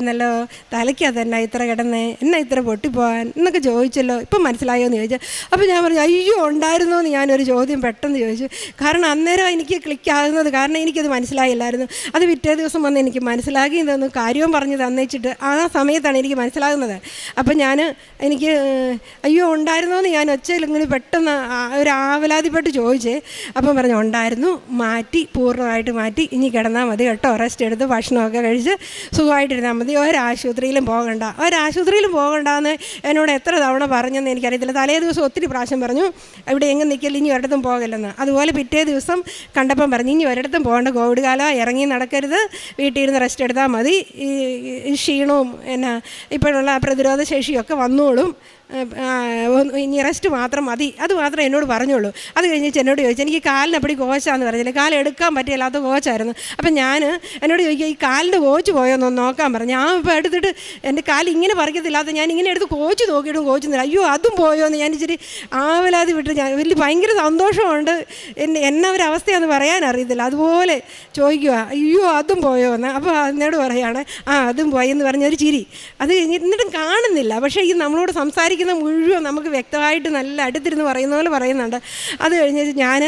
A: പരാതിയായിരുന്നല്ലോ തലയ്ക്കകത്ത് എന്നാ ഇത്ര കിടന്നേ എന്നാ ഇത്ര പൊട്ടിപ്പോവാൻ എന്നൊക്കെ ചോദിച്ചല്ലോ. ഇപ്പം മനസ്സിലായോ എന്ന് ചോദിച്ചാൽ അപ്പോൾ ഞാൻ പറഞ്ഞു അയ്യോ ഉണ്ടായിരുന്നോ എന്ന് ഞാനൊരു ചോദ്യം പെട്ടെന്ന് ചോദിച്ചു. കാരണം അന്നേരം എനിക്ക് ക്ലിക്കാകുന്നത് കാരണം എനിക്കത് മനസ്സിലായില്ലായിരുന്നു. അത് പിറ്റേ ദിവസം വന്ന് എനിക്ക് മനസ്സിലാക്കി തന്നു കാര്യവും പറഞ്ഞ് തന്നേച്ചിട്ട് ആ സമയത്താണ് എനിക്ക് മനസ്സിലാകുന്നത്. അപ്പം ഞാൻ എനിക്ക് അയ്യോ ഉണ്ടായിരുന്നോ എന്ന് ഞാൻ ഒച്ചയിൽ ഇങ്ങനെ പെട്ടെന്ന് ഒരു ആവലാതിപ്പെട്ട് ചോദിച്ചേ. അപ്പം പറഞ്ഞു ഉണ്ടായിരുന്നു മാറ്റി പൂർണമായിട്ട് മാറ്റി ഇനി കിടന്നാൽ മതി കേട്ടോ റെസ്റ്റ് എടുത്ത് ഭക്ഷണമൊക്കെ കഴിച്ച് സുഖമായിട്ടിരുന്നാൽ മതി. ഒരാശുപത്രിയിലും പോകണ്ട. ഒരാശുപത്രിയിലും പോകണ്ടെന്ന് എന്നോട് എത്ര തവണ പറഞ്ഞെന്ന് എനിക്കറിയത്തില്ല. തലേ ദിവസം ഒത്തിരി പ്രാവശ്യം പറഞ്ഞു ഇവിടെ എങ്ങും നിൽക്കില്ല ഇനി ഒരിടത്തും പോകല്ലെന്ന്. അതുപോലെ പിറ്റേ ദിവസം കണ്ടപ്പം പറഞ്ഞു ഇനി ഒരിടത്തും പോകേണ്ട കോവിഡ് കാലം ഇറങ്ങി നടക്കരുത്. വീട്ടിൽ ഇരുന്ന് റെസ്റ്റ് എടുത്താൽ മതി. ഈ ക്ഷീണവും എന്നാ ഇപ്പോഴുള്ള പ്രതിരോധ ശേഷിയൊക്കെ വന്നോളും. ഇനി റെസ്റ്റ് മാത്രം മതി. അത് മാത്രം എന്നോട് പറഞ്ഞുള്ളൂ. അത് കഴിഞ്ഞിട്ട് എന്നോട് ചോദിച്ചു എനിക്ക് കാലിന് അപ്പടി കോച്ചാന്ന് പറഞ്ഞില്ല? കാലം എടുക്കാൻ പറ്റിയില്ലാത്ത കോച്ചായിരുന്നു അപ്പം ഞാൻ എന്നോട് ചോദിക്കുക ഈ കാലിന്റെ കോച്ച് പോയോന്നൊന്ന് നോക്കാൻ പറഞ്ഞു. ഞാൻ ഇപ്പോൾ എടുത്തിട്ട് എന്റെ കാൽ ഇങ്ങനെ പറിക്കത്തില്ലാത്ത ഞാൻ ഇങ്ങനെ എടുത്ത് കോച്ച് നോക്കിയിട്ടും കോച്ചുന്നില്ല. അയ്യോ അതും പോയോന്ന് ഞാൻ ഇച്ചിരി ആവലാതി വിട്ട് ഞാൻ വലിയ ഭയങ്കര സന്തോഷമുണ്ട്. എന്നെ എന്നാ ഒരു അവസ്ഥയാണെന്ന് പറയാൻ അറിയത്തില്ല. അതുപോലെ ചോദിക്കുക അയ്യോ അതും പോയോ എന്ന് അപ്പോൾ എന്നോട് പറയുകയാണ് ആ അതും പോയി എന്ന് പറഞ്ഞൊരു ചിരി. അത് കഴിഞ്ഞിട്ട് എന്നിട്ടും കാണുന്നില്ല. പക്ഷേ ഈ നമ്മളോട് സംസാരിക്കുന്ന മുഴുവൻ നമുക്ക് വ്യക്തമായിട്ട് നല്ല അടുത്തിരുന്ന് പറയുന്ന പോലെ പറയുന്നുണ്ട്. അത് കഴിഞ്ഞ് ഞാൻ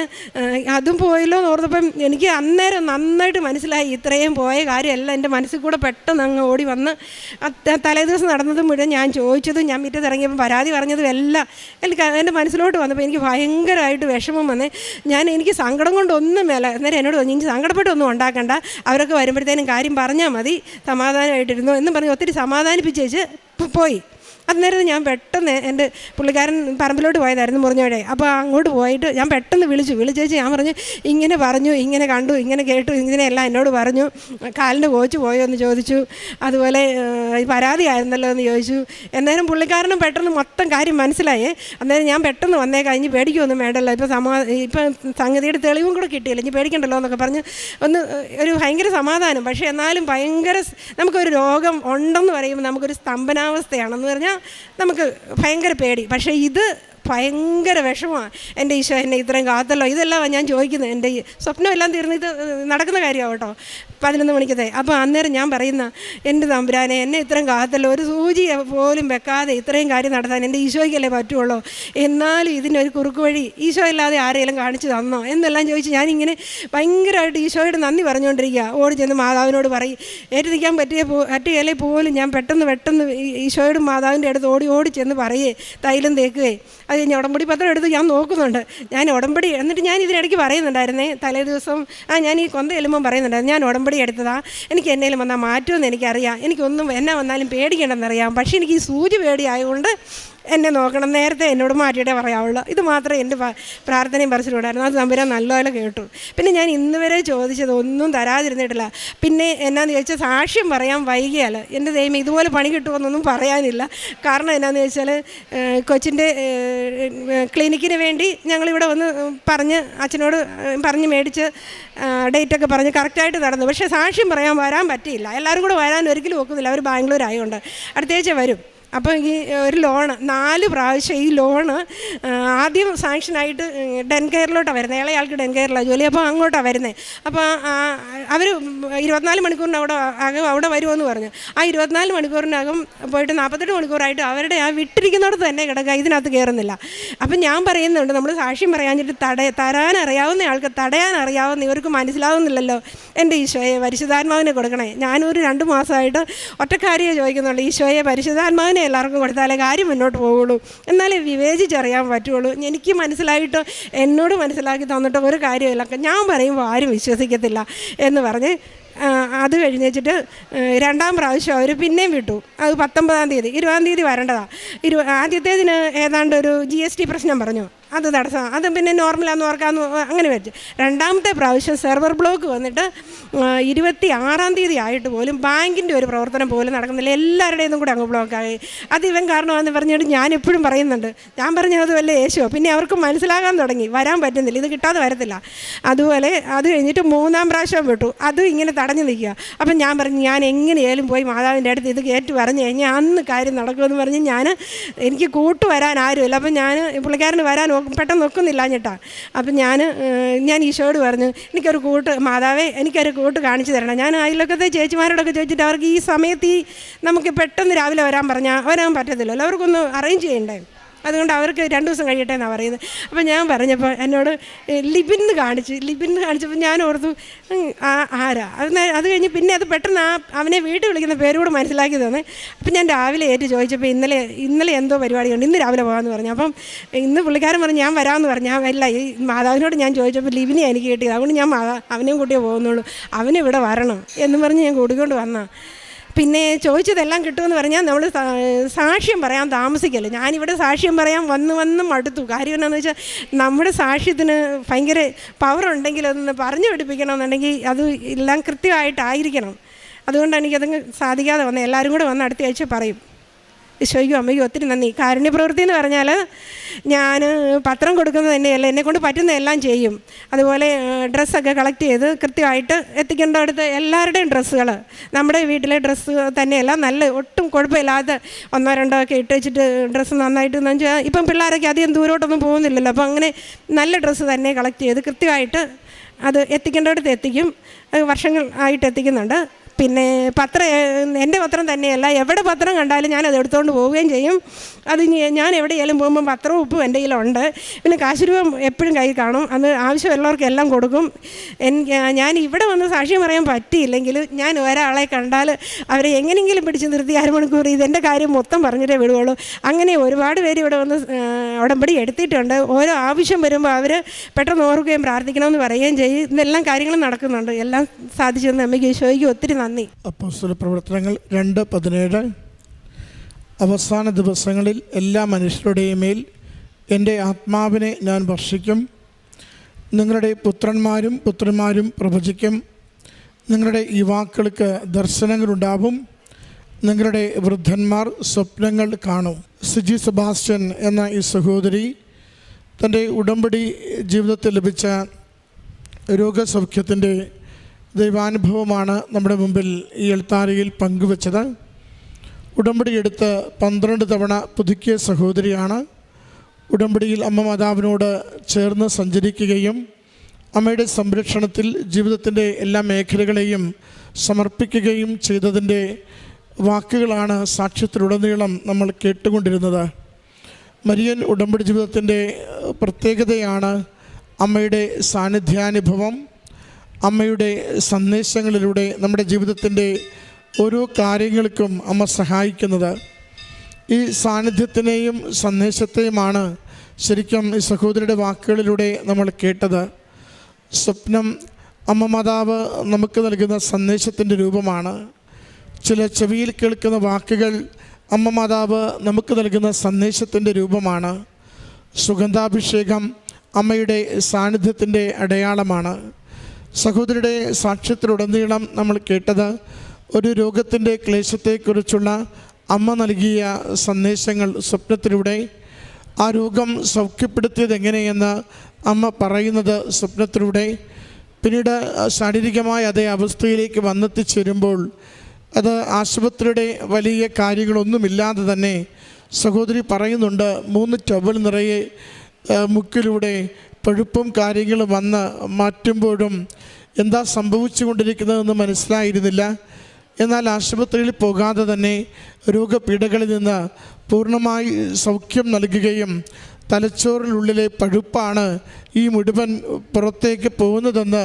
A: അതും പോയല്ലോ എന്ന് ഓർത്തപ്പം എനിക്ക് അന്നേരം നന്നായിട്ട് മനസ്സിലായി. ഇത്രയും പോയ കാര്യമല്ല. എന്റെ മനസ്സിൽ കൂടെ പെട്ടെന്ന് അങ്ങ് ഓടി വന്ന് തലേദിവസം നടന്നതും മുഴുവൻ ഞാൻ ചോദിച്ചതും ഞാൻ മുറ്റത്ത് ഇറങ്ങിയപ്പോൾ പരാതി പറഞ്ഞതും എല്ലാം എനിക്ക് എന്റെ മനസ്സിലോട്ട് വന്നപ്പോൾ എനിക്ക് ഭയങ്കരമായിട്ട് വിഷമം വന്നേ. ഞാൻ എനിക്ക് സങ്കടം കൊണ്ടൊന്നും മേല അന്നേരം എന്നോട് പറഞ്ഞു ഇനി സങ്കടപ്പെട്ടൊന്നും ഉണ്ടാക്കണ്ട. അവരൊക്കെ വരുമ്പോഴത്തേനും കാര്യം പറഞ്ഞാൽ മതി. സമാധാനമായിട്ടിരുന്നു എന്നും പറഞ്ഞ് ഒത്തിരി സമാധാനിപ്പിച്ചേച്ച് പോയി. അന്നേരം ഞാൻ പെട്ടെന്ന് എന്റെ പുള്ളിക്കാരൻ പറമ്പിലോട്ട് പോയതായിരുന്നു മുറിഞ്ഞോടെ. അപ്പോൾ അങ്ങോട്ട് പോയിട്ട് ഞാൻ പെട്ടെന്ന് വിളിച്ചു. വിളിച്ചേച്ച് ഞാൻ പറഞ്ഞു ഇങ്ങനെ പറഞ്ഞു ഇങ്ങനെ കണ്ടു ഇങ്ങനെ കേട്ടു ഇങ്ങനെയെല്ലാം എന്നോട് പറഞ്ഞു. കാലിന്റെ കോച്ച് പോയോ എന്ന് ചോദിച്ചു. അതുപോലെ പരാതി പരാതിയായിരുന്നല്ലോ എന്ന് ചോദിച്ചു. എന്നേരം പുള്ളിക്കാരനും പെട്ടെന്ന് മൊത്തം കാര്യം മനസ്സിലായേ. അന്നേരം ഞാൻ പെട്ടെന്ന് വന്നേ കഴിഞ്ഞ് പേടിക്കൊന്നും വേണ്ടല്ലോ. ഇപ്പോൾ സമാ ഇപ്പം സംഗതിയുടെ തെളിവും കൂടെ കിട്ടിയില്ല. ഇനി പേടിക്കണ്ടല്ലോ എന്നൊക്കെ പറഞ്ഞ് ഒന്ന് ഒരു ഭയങ്കര സമാധാനം. പക്ഷേ എന്നാലും ഭയങ്കര നമുക്കൊരു രോഗം ഉണ്ടെന്ന് പറയുമ്പോൾ നമുക്കൊരു സ്തംഭനാവസ്ഥയാണെന്ന് പറഞ്ഞാൽ നമുക്ക് ഭയങ്കര പേടി. പക്ഷേ ഇത് ഭയങ്കര വിഷമമാണ്. എന്റെ ഈശോ എന്നെ ഇത്രയും കാത്തല്ലോ. ഇതെല്ലാം ഞാൻ ചോദിക്കുന്നത്. എന്റെ ഈ സ്വപ്നം എല്ലാം തീർന്ന് ഇത് നടക്കുന്ന കാര്യമാണ് കേട്ടോ. പതിനൊന്ന് മണിക്കത്തെ അപ്പോൾ അന്നേരം ഞാൻ പറയുന്ന എന്റെ തമ്പുരാനെ എന്നെ ഇത്രയും കാത്തല്ലോ. ഒരു സൂചി പോലും വെക്കാതെ ഇത്രയും കാര്യം നടത്താൻ എന്റെ ഈശോയ്ക്കല്ലേ പറ്റുള്ളൂ. എന്നാലും ഇതിന്റെ ഒരു കുറുക്ക് വഴി ഈശോ അല്ലാതെ ആരെങ്കിലും കാണിച്ചു തന്നോ? എന്നെല്ലാം ചോദിച്ച് ഞാനിങ്ങനെ ഭയങ്കരമായിട്ട് ഈശോയോട് നന്ദി പറഞ്ഞുകൊണ്ടിരിക്കുക. ഓടി ചെന്ന് മാതാവിനോട് പറയും ഏറ്റു നിൽക്കാൻ പറ്റിയ പോ പറ്റിയല്ലേ പോലും ഞാൻ പെട്ടെന്ന് പെട്ടെന്ന് ഈശോയോടും മാതാവിന്റെ അടുത്ത് ഓടി ഓടി ചെന്ന് പറയേ തൈലം തേക്കുകയെ. അത് കഴിഞ്ഞ് ഉടമ്പടി പത്രം എടുത്ത് ഞാൻ നോക്കുന്നുണ്ട്. ഞാൻ ഉടമ്പടി എന്നിട്ട് ഞാൻ ഇതിനിടയ്ക്ക് പറയുന്നുണ്ടായിരുന്നേ തലേ ദിവസം ആ ഞാൻ ഈ കൊന്ത എല്ലുമ്പം പറയുന്നുണ്ടായിരുന്നു ഞാൻ ഉടമ്പടി എടുത്തതാ എനിക്ക് എന്നേലും വന്നാൽ മാറ്റുമെന്ന് എനിക്കറിയാം എനിക്കൊന്നും എന്നാ വന്നാലും പേടിക്കണമെന്നറിയാം പക്ഷേ എനിക്ക് ഈ സൂചി പേടിയായതുകൊണ്ട് എന്നെ നോക്കണം. നേരത്തെ എന്നോട് മാറ്റിയിട്ടേ പറയാവുള്ളൂ. ഇത് മാത്രമേ എന്റെ പ്രാർത്ഥനയും പറിച്ചിട്ടുണ്ടായിരുന്നു അത് തമ്പുരാൻ നല്ലപോലെ കേട്ടു. പിന്നെ ഞാൻ ഇന്ന് വരെ ചോദിച്ചത് ഒന്നും തരാതിരുന്നിട്ടില്ല. പിന്നെ എന്നാന്ന് ചോദിച്ചാൽ സാക്ഷ്യം പറയാൻ വൈകിയാൽ എന്റെ ദൈവം ഇതുപോലെ പണി കിട്ടുമെന്നൊന്നും പറയാനില്ല. കാരണം എന്നാന്ന് ചോദിച്ചാൽ കൊച്ചിന്റെ ക്ലിനിക്കിന് വേണ്ടി ഞങ്ങളിവിടെ വന്ന് പറഞ്ഞ് അച്ഛനോട് പറഞ്ഞ് മേടിച്ച് ഡേറ്റൊക്കെ പറഞ്ഞ് കറക്റ്റായിട്ട് നടന്നു. പക്ഷേ സാക്ഷ്യം പറയാൻ വരാൻ പറ്റിയില്ല. എല്ലാവരും കൂടെ വരാൻ ഒരിക്കലും ഒക്കുന്നില്ല. അവർ ബാംഗ്ലൂർ ആയതുകൊണ്ട് അടുത്തേച്ച് വരും. അപ്പോൾ ഈ ഒരു ലോണ് നാല് പ്രാവശ്യം ഈ ലോണ് ആദ്യം സാങ്ഷനായിട്ട് ഡെൻ കെയറിലോട്ടാണ് വരുന്നത് ഇളയാൾക്ക് ഡെൻ ജോലി. അപ്പോൾ അങ്ങോട്ടാണ് വരുന്നത് അപ്പോൾ അവർ ഇരുപത്തിനാല് മണിക്കൂറിന് അവിടെ അകം അവിടെ വരുമെന്ന് പറഞ്ഞു. ആ ഇരുപത്തിനാല് മണിക്കൂറിനകം പോയിട്ട് നാൽപ്പത്തെട്ട് മണിക്കൂറായിട്ട് അവരുടെ ആ വിട്ടിരിക്കുന്നിടത്ത് തന്നെ കിടക്കുക. ഇതിനകത്ത് കയറുന്നില്ല. അപ്പം ഞാൻ പറയുന്നുണ്ട് നമ്മൾ സാക്ഷ്യം പറയാഞ്ഞിട്ട് തട തരാനറിയാവുന്ന ആൾക്ക് തടയാൻ അറിയാവുന്ന ഇവർക്ക് മനസ്സിലാവുന്നില്ലല്ലോ. എന്റെ ഈശോയെ പരിശുദ്ധാത്മാവിനെ കൊടുക്കണേ. ഞാനൊരു രണ്ട് മാസമായിട്ട് ഒറ്റക്കാരിയെ ചോദിക്കുന്നുണ്ട്. ഈശോയെ പരിശുദ്ധാത്മാവിനെ എല്ലാവർക്കും കൊടുത്താലേ കാര്യം മുന്നോട്ട് പോവുള്ളൂ. എന്നാലേ വിവേചിച്ചറിയാൻ പറ്റുള്ളൂ. എനിക്ക് മനസ്സിലായിട്ട് എന്നോട് മനസ്സിലാക്കി തന്നിട്ട് ഒരു കാര്യമില്ല. ഞാൻ പറയുമ്പോൾ ആരും വിശ്വസിക്കത്തില്ല എന്ന് പറഞ്ഞ് അത് കഴിഞ്ഞിട്ട് രണ്ടാം പ്രാവശ്യം അവർ പിന്നെയും വിട്ടു. അത് പത്തൊമ്പതാം തീയതി. ഇരുപതാം തീയതി വരേണ്ടതാണ് ഇരു ആദ്യത്തേതിന് ഏതാണ്ട് ഒരു ജി എസ് ടി പ്രശ്നം പറഞ്ഞു. അത് തടസ്സം. അത് പിന്നെ നോർമലാന്ന് ഓർക്കാന്ന് അങ്ങനെ വെച്ച് രണ്ടാമത്തെ പ്രാവശ്യം സെർവർ ബ്ലോക്ക് വന്നിട്ട് ഇരുപത്തി ആറാം തീയതി ആയിട്ട് പോലും ബാങ്കിന്റെ ഒരു പ്രവർത്തനം പോലും നടക്കുന്നില്ല. എല്ലാവരുടെയും കൂടെ അങ്ങ് ബ്ലോക്കായി അത് ഇവൻ കാരണമാണെന്ന് പറഞ്ഞിട്ട് ഞാൻ എപ്പോഴും പറയുന്നുണ്ട്. ഞാൻ പറഞ്ഞത് വല്ല യേശുവോ? പിന്നെ അവർക്ക് മനസ്സിലാകാൻ തുടങ്ങി. വരാൻ പറ്റുന്നില്ല. ഇത് കിട്ടാതെ വരത്തില്ല. അതുപോലെ അത് കഴിഞ്ഞിട്ട് മൂന്നാം പ്രാവശ്യം വിട്ടു അതും ഇങ്ങനെ തടഞ്ഞു നിൽക്കുക. അപ്പം ഞാൻ പറഞ്ഞു ഞാൻ എങ്ങനെയാലും പോയി മാതാവിന്റെ അടുത്ത് ഇത് കയറ്റി പറഞ്ഞു കഴിഞ്ഞാൽ അന്ന് കാര്യം നടക്കുമെന്ന് പറഞ്ഞ് ഞാൻ എനിക്ക് കൂട്ട് വരാൻ ആരുമില്ല. അപ്പം ഞാൻ പുള്ളിക്കാരന് വരാൻ പെട്ടെന്ന് നോക്കുന്നില്ല ഞെട്ടാ അപ്പം ഞാൻ ഞാൻ ഈശോയോട് പറഞ്ഞു എനിക്കൊരു കൂട്ട് മാതാവേ എനിക്കൊരു കൂട്ട് കാണിച്ചു തരണം. ഞാൻ അതിലൊക്കെ ചേച്ചിമാരോടൊക്കെ ചോദിച്ചിട്ട് അവർക്ക് ഈ സമയത്ത് ഈ നമുക്ക് പെട്ടെന്ന് രാവിലെ വരാൻ പറഞ്ഞാൽ വരാൻ പറ്റത്തില്ലല്ലോ. അവർക്കൊന്ന് അറേഞ്ച് ചെയ്യണ്ടേ? അതുകൊണ്ട് അവർക്ക് രണ്ട് ദിവസം കഴിയട്ടെ എന്നാണ് പറയുന്നത്. അപ്പോൾ ഞാൻ പറഞ്ഞപ്പോൾ എന്നോട് ലിബിന്ന് കാണിച്ച് ലിബിന്ന് കാണിച്ചപ്പോൾ ഞാൻ ഓർത്തു ആരാ? അത് അത് കഴിഞ്ഞ് പിന്നെ അത് പെട്ടെന്ന് ആ അവനെ വീട്ടിൽ വിളിക്കുന്ന പേരോട് മനസ്സിലാക്കി തന്നെ. അപ്പം ഞാൻ രാവിലെ ഏറ്റു ചോദിച്ചപ്പോൾ ഇന്നലെ ഇന്നലെ എന്തോ പരിപാടിയുണ്ട് ഇന്ന് രാവിലെ പോകാമെന്ന് പറഞ്ഞു. അപ്പം ഇന്ന് പുള്ളിക്കാരൻ പറഞ്ഞു ഞാൻ വരാമെന്ന് പറഞ്ഞു. ഞാൻ വരില്ല ഈ മാതാവിനോട് ഞാൻ ചോദിച്ചപ്പോൾ ലിബിനെ എനിക്ക് കിട്ടിയത്. അതുകൊണ്ട് ഞാൻ മാതാ അവനെയും കൂട്ടിയേ പോകുന്നുള്ളൂ. അവനെ ഇവിടെ വരണം എന്ന് പറഞ്ഞ് ഞാൻ കൂടിക്കൊണ്ട് വന്നാ. പിന്നെ ചോദിച്ചതെല്ലാം കിട്ടുമെന്ന് പറഞ്ഞാൽ നമ്മൾ സാക്ഷ്യം പറയാൻ താമസിക്കല്ലോ. ഞാനിവിടെ സാക്ഷ്യം പറയാൻ വന്ന് വന്ന് മടുത്തു. കാര്യം എന്താണെന്ന് വെച്ചാൽ നമ്മുടെ സാക്ഷ്യത്തിന് ഭയങ്കര പവർ ഉണ്ടെങ്കിൽ അതൊന്ന് പറഞ്ഞു പഠിപ്പിക്കണമെന്നുണ്ടെങ്കിൽ അത് എല്ലാം കൃത്യമായിട്ടായിരിക്കണം. അതുകൊണ്ടാണ് എനിക്കതങ്ങ് സാധിക്കാതെ വന്നത് എല്ലാവരും കൂടെ വന്ന് അടുത്ത ആഴ്ച പറയും. ഈശോയ്ക്കും അമ്മയ്ക്കും ഒത്തിരി നന്ദി. കാരുണ്യപ്രവൃത്തി എന്ന് പറഞ്ഞാൽ ഞാൻ പത്രം കൊടുക്കുന്നത് തന്നെയല്ല എന്നെക്കൊണ്ട് പറ്റുന്ന എല്ലാം ചെയ്യും. അതുപോലെ ഡ്രസ്സൊക്കെ കളക്ട് ചെയ്ത് കൃത്യമായിട്ട് എത്തിക്കേണ്ടടുത്ത് എല്ലാവരുടെയും ഡ്രസ്സുകൾ നമ്മുടെ വീട്ടിലെ ഡ്രസ്സ് തന്നെയല്ല നല്ല ഒട്ടും കുഴപ്പമില്ലാതെ ഒന്നോ രണ്ടോ ഒക്കെ ഇട്ട് വെച്ചിട്ട് ഡ്രസ്സ് നന്നായിട്ട് എന്ന് വെച്ചാൽ ഇപ്പം പിള്ളേരൊക്കെ അധികം ദൂരോട്ടൊന്നും പോകുന്നില്ലല്ലോ അപ്പോൾ അങ്ങനെ നല്ല ഡ്രസ്സ് തന്നെ കളക്ട് ചെയ്ത് കൃത്യമായിട്ട് അത് എത്തിക്കേണ്ടടുത്ത് എത്തിക്കും. വർഷങ്ങൾ ആയിട്ട് എത്തിക്കുന്നുണ്ട്. പിന്നെ പത്രം എന്റെ പത്രം തന്നെയല്ല. എവിടെ പത്രം കണ്ടാലും ഞാൻ അത് എടുത്തുകൊണ്ട് പോവുകയും ചെയ്യും. അത് ഞാൻ എവിടെയെങ്കിലും പോകുമ്പോൾ പത്രവും ഉപ്പും എന്റെ കയ്യിലുണ്ട്. പിന്നെ കാശ് രൂപ എപ്പോഴും കയ്യിൽ കാണും. അത് ആവശ്യമുള്ളവർക്ക് എല്ലാം കൊടുക്കും. ഞാൻ ഇവിടെ വന്ന് സാക്ഷ്യം പറയാൻ പറ്റിയില്ലെങ്കിൽ ഞാൻ ഒരാളെ കണ്ടാൽ അവരെ എങ്ങനെയെങ്കിലും പിടിച്ച് നിർത്തി അരമണിക്കൂർ ഇതെന്റെ കാര്യം മൊത്തം പറഞ്ഞിട്ടേ വിടുകയുള്ളൂ. അങ്ങനെ ഒരുപാട് പേര് ഇവിടെ വന്ന് ഉടമ്പടി എടുത്തിട്ടുണ്ട്. ഓരോ ആവശ്യം വരുമ്പോൾ അവർ പെട്ടെന്ന് ഓർക്കുകയും പ്രാർത്ഥിക്കണമെന്ന് പറയുകയും ചെയ്യും. ഇതെല്ലാം കാര്യങ്ങളും നടക്കുന്നുണ്ട്. എല്ലാം സാധിച്ചെന്ന് അമ്മയ്ക്ക് ഈശോയ്ക്ക് ഒത്തിരി നന്ദി.
B: അപ്പോസ്തല പ്രവർത്തനങ്ങൾ രണ്ട് പതിനേഴ്. അവസാന ദിവസങ്ങളിൽ എല്ലാ മനുഷ്യരുടെയും മേൽ എന്റെ ആത്മാവിനെ ഞാൻ വർഷിക്കും. നിങ്ങളുടെ പുത്രന്മാരും പുത്രന്മാരും പ്രവചിക്കും. നിങ്ങളുടെ യുവാക്കൾക്ക് ദർശനങ്ങളുണ്ടാവും. നിങ്ങളുടെ വൃദ്ധന്മാർ സ്വപ്നങ്ങൾ കാണും. സിജി സെബാസ്റ്റ്യൻ എന്ന ഈ സഹോദരി തന്റെ ഉടമ്പടി ജീവിതത്തിൽ ലഭിച്ച രോഗസൗഖ്യത്തിന്റെ ദൈവാനുഭവമാണ് നമ്മുടെ മുമ്പിൽ ഈ എൽത്താരയിൽ പങ്കുവച്ചത്. ഉടമ്പടി എടുത്ത് പന്ത്രണ്ട് തവണ പുതുക്കിയ സഹോദരിയാണ്. ഉടമ്പടിയിൽ അമ്മ മാതാവിനോട് ചേർന്ന് സഞ്ചരിക്കുകയും അമ്മയുടെ സംരക്ഷണത്തിൽ ജീവിതത്തിന്റെ എല്ലാ മേഖലകളെയും സമർപ്പിക്കുകയും ചെയ്തതിന്റെ വാക്കുകളാണ് സാക്ഷ്യത്തിലുടനീളം നമ്മൾ കേട്ടുകൊണ്ടിരുന്നത്. മരിയൻ ഉടമ്പടി ജീവിതത്തിന്റെ പ്രത്യേകതയാണ് അമ്മയുടെ സാന്നിധ്യാനുഭവം. അമ്മയുടെ സന്ദേശങ്ങളിലൂടെ നമ്മുടെ ജീവിതത്തിന്റെ ഓരോ കാര്യങ്ങൾക്കും അമ്മ സഹായിക്കുന്നത്. ഈ സാന്നിധ്യത്തിനെയും സന്ദേശത്തെയുമാണ് ശരിക്കും ഈ സഹോദരിയുടെ വാക്കുകളിലൂടെ നമ്മൾ കേട്ടത്. സ്വപ്നം അമ്മ മാതാവ് നമുക്ക് നൽകുന്ന സന്ദേശത്തിന്റെ രൂപമാണ്. ചില ചെവിയിൽ കേൾക്കുന്ന വാക്കുകൾ അമ്മ മാതാവ് നമുക്ക് നൽകുന്ന സന്ദേശത്തിന്റെ രൂപമാണ്. സുഗന്ധാഭിഷേകം അമ്മയുടെ സാന്നിധ്യത്തിന്റെ അടയാളമാണ്. സഹോദരിയുടെ സാക്ഷ്യത്തിലുടനീളം നമ്മൾ കേട്ടത് ഒരു രോഗത്തിന്റെ ക്ലേശത്തെക്കുറിച്ചുള്ള അമ്മ നൽകിയ സന്ദേശങ്ങൾ സ്വപ്നത്തിലൂടെ. ആ രോഗം സൗഖ്യപ്പെടുത്തിയത് എങ്ങനെയെന്ന് അമ്മ പറയുന്നത് സ്വപ്നത്തിലൂടെ. പിന്നീട് ശാരീരികമായ അതേ അവസ്ഥയിലേക്ക് വന്നെത്തിച്ചേരുമ്പോൾ അത് ആശുപത്രിയുടെ വലിയ കാര്യങ്ങളൊന്നുമില്ലാതെ തന്നെ സഹോദരി പറയുന്നുണ്ട് മൂന്ന് ടവൽ നിറയെ മുക്കിലൂടെ പഴുപ്പും കാര്യങ്ങളും വന്ന് മാറ്റുമ്പോഴും എന്താ സംഭവിച്ചുകൊണ്ടിരിക്കുന്നതെന്ന് മനസ്സിലായിരുന്നില്ല. എന്നാൽ ആശുപത്രിയിൽ പോകാതെ തന്നെ രോഗപീഠകളിൽ നിന്ന് പൂർണമായി സൗഖ്യം നൽകുകയും തലച്ചോറിനുള്ളിലെ പഴുപ്പാണ് ഈ മുഴുവൻ പുറത്തേക്ക് പോകുന്നതെന്ന്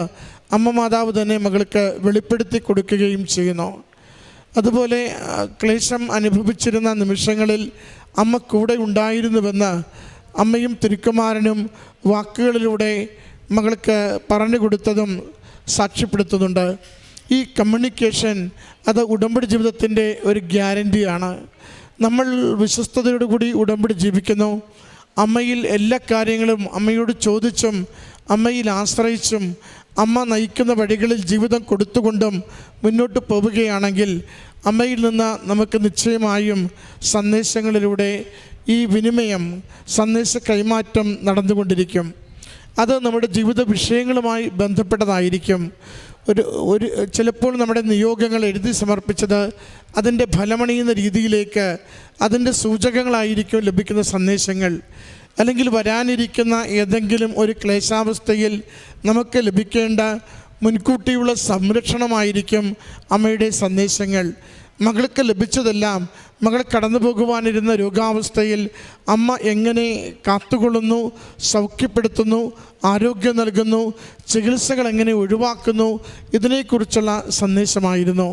B: അമ്മ മാതാവ് തന്നെ മകൾക്ക് വെളിപ്പെടുത്തി കൊടുക്കുകയും ചെയ്യുന്നു. അതുപോലെ ക്ലേശം അനുഭവിച്ചിരുന്ന നിമിഷങ്ങളിൽ അമ്മ കൂടെ ഉണ്ടായിരുന്നുവെന്ന് അമ്മയും തിരുക്കുമാരനും വാക്കുകളിലൂടെ മകൾക്ക് പറഞ്ഞു കൊടുത്തതും സാക്ഷ്യപ്പെടുത്തുന്നുണ്ട്. ഈ കമ്മ്യൂണിക്കേഷൻ അത് ഉടമ്പടി ജീവിതത്തിന്റെ ഒരു ഗ്യാരന്റിയാണ്. നമ്മൾ വിശ്വസ്തയോടുകൂടി ഉടമ്പടി ജീവിക്കുന്നു. അമ്മയിൽ എല്ലാ കാര്യങ്ങളും അമ്മയോട് ചോദിച്ചും അമ്മയിൽ ആശ്രയിച്ചും അമ്മ നയിക്കുന്ന വഴികളിൽ ജീവിതം കൊടുത്തുകൊണ്ടും മുന്നോട്ട് പോവുകയാണെങ്കിൽ അമ്മയിൽ നിന്ന് നമുക്ക് നിശ്ചയമായും സന്ദേശങ്ങളിലൂടെ ഈ വിനിമയം സന്ദേശ കൈമാറ്റം നടന്നുകൊണ്ടിരിക്കും. അത് നമ്മുടെ ജീവിത വിഷയങ്ങളുമായി ബന്ധപ്പെട്ടതായിരിക്കും. ഒരു ഒരു ചിലപ്പോൾ നമ്മുടെ നിയോഗങ്ങൾ എഴുതി സമർപ്പിച്ചത് അതിന്റെ ഫലമണിയുന്ന രീതിയിലേക്ക് അതിന്റെ സൂചകങ്ങളായിരിക്കും ലഭിക്കുന്ന സന്ദേശങ്ങൾ. അല്ലെങ്കിൽ വരാനിരിക്കുന്ന ഏതെങ്കിലും ഒരു ക്ലേശാവസ്ഥയിൽ നമുക്ക് ലഭിക്കേണ്ട മുൻകൂട്ടിയുള്ള സംരക്ഷണമായിരിക്കും അമ്മയുടെ സന്ദേശങ്ങൾ. മകൾക്ക് ലഭിച്ചതെല്ലാം മകൾ കടന്നു പോകുവാനിരുന്ന രോഗാവസ്ഥയിൽ അമ്മ എങ്ങനെ കാത്തുകൊള്ളുന്നു സൗഖ്യപ്പെടുത്തുന്നു ആരോഗ്യം നൽകുന്നു ചികിത്സകൾ എങ്ങനെ ഒഴിവാക്കുന്നു ഇതിനെക്കുറിച്ചുള്ള സന്ദേശമായിരുന്നു.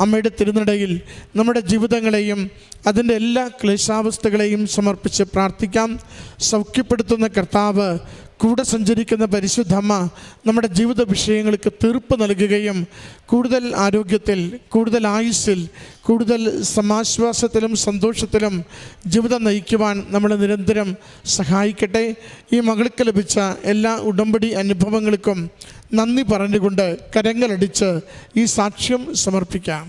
B: അമ്മയുടെ തിരുനടയിൽ നമ്മുടെ ജീവിതങ്ങളെയും അതിന്റെ എല്ലാ ക്ലേശാവസ്ഥകളെയും സമർപ്പിച്ച് പ്രാർത്ഥിക്കാം. സൗഖ്യപ്പെടുത്തുന്ന കർത്താവ് കൂടെ സഞ്ചരിക്കുന്ന പരിശുദ്ധമ്മ നമ്മുടെ ജീവിത വിഷയങ്ങൾക്ക് തീർപ്പ് നൽകുകയും കൂടുതൽ ആരോഗ്യത്തിൽ കൂടുതൽ ആയുസ്സിൽ കൂടുതൽ സമാശ്വാസത്തിലും സന്തോഷത്തിലും ജീവിതം നയിക്കുവാൻ നമ്മളെ നിരന്തരം സഹായിക്കട്ടെ. ഈ മകൾക്ക് ലഭിച്ച എല്ലാ ഉടമ്പടി അനുഭവങ്ങൾക്കും നന്ദി പറഞ്ഞുകൊണ്ട് കരങ്ങളടിച്ച് ഈ സാക്ഷ്യം സമർപ്പിക്കാം.